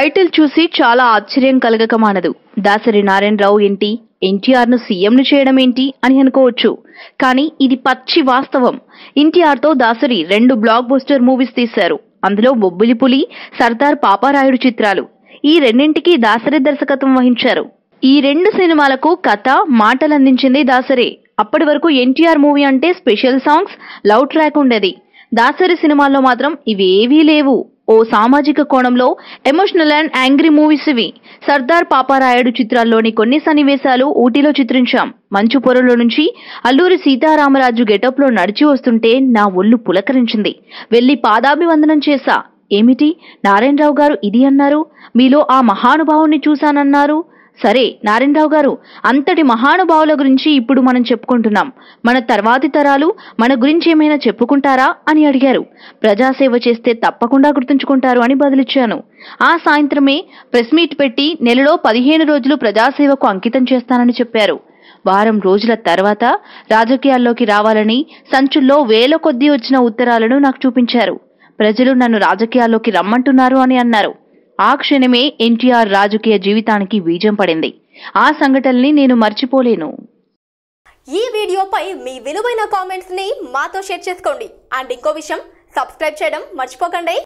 Title చూసి చాలా ఆశ్చర్యం కలగక మానదు దాసరి నారాయణరావు ఏంటి? ఎన్టీఆర్ను సీఎంను చేయడం ఏంటి అని అనుకోవచ్చు. కానీ ఇది పచ్చి వాస్తవం. ఎన్టీఆర్తో దాసరి రెండు బ్లాక్ బస్టర్ మూవీస్ తీశారు. అందులో బొబ్బిలి పులి సర్దార్ పాపారాయుడు చిత్రాలు. ఈ రెండింటికి దాసరి దర్శకత్వం వహించారు. ఈ రెండు సినిమాలకు కథ మాటలందించింది దాసరే. అప్పటి వరకు ఎన్టీఆర్ మూవీ అంటే స్పెషల్ సాంగ్స్ లవ్ ట్రాక్ ఉండేది. దాసరి సినిమాల్లో మాత్రం ఇవేవీ లేవు. ఓ సామాజిక కోణంలో ఎమోషనల్ అండ్ యాంగ్రీ మూవీస్ ఇవి. సర్దార్ పాపారాయుడు చిత్రాల్లోని కొన్ని సన్నివేశాలు ఊటీలో చిత్రించాం. మంచు పొరలో నుంచి అల్లూరి సీతారామరాజు గెటప్లో నడిచి వస్తుంటే నా ఒళ్ళు పులకరించింది. వెళ్ళి పాదాభివందనం చేశా. ఏమిటి? నారాయణరావు గారు ఇది అన్నారు? మీలో ఆ మహానుభావుని చూశానన్నారు? సరే నారాయణరావు గారు అంతటి మహానుభావుల గురించి ఇప్పుడు మనం చెప్పుకుంటున్నాం. మన తర్వాతి తరాలు మన గురించి ఏమైనా చెప్పుకుంటారా అని అడిగారు. ప్రజాసేవ చేస్తే తప్పకుండా గుర్తుంచుకుంటారు అని బదులిచ్చాను. ఆ సాయంత్రమే ప్రెస్ మీట్ పెట్టి నెలలో పదిహేను రోజులు ప్రజాసేవకు అంకితం చేస్తానని చెప్పారు. వారం రోజుల తర్వాత రాజకీయాల్లోకి రావాలని సంచుల్లో వేల కొద్దీ వచ్చిన ఉత్తరాలను నాకు చూపించారు. ప్రజలు నన్ను రాజకీయాల్లోకి రమ్మంటున్నారు అని అన్నారు. ఆ క్షణమే ఎన్టీఆర్ రాజకీయ జీవితానికి బీజం పడింది. ఆ సంఘటనల్ని నేను మర్చిపోలేను. ఈ వీడియోపై మీ విలువైన కామెంట్స్ని మాతో షేర్ చేసుకోండి. అండ్ ఇంకో విషయం సబ్స్క్రైబ్ చేయడం మర్చిపోకండి.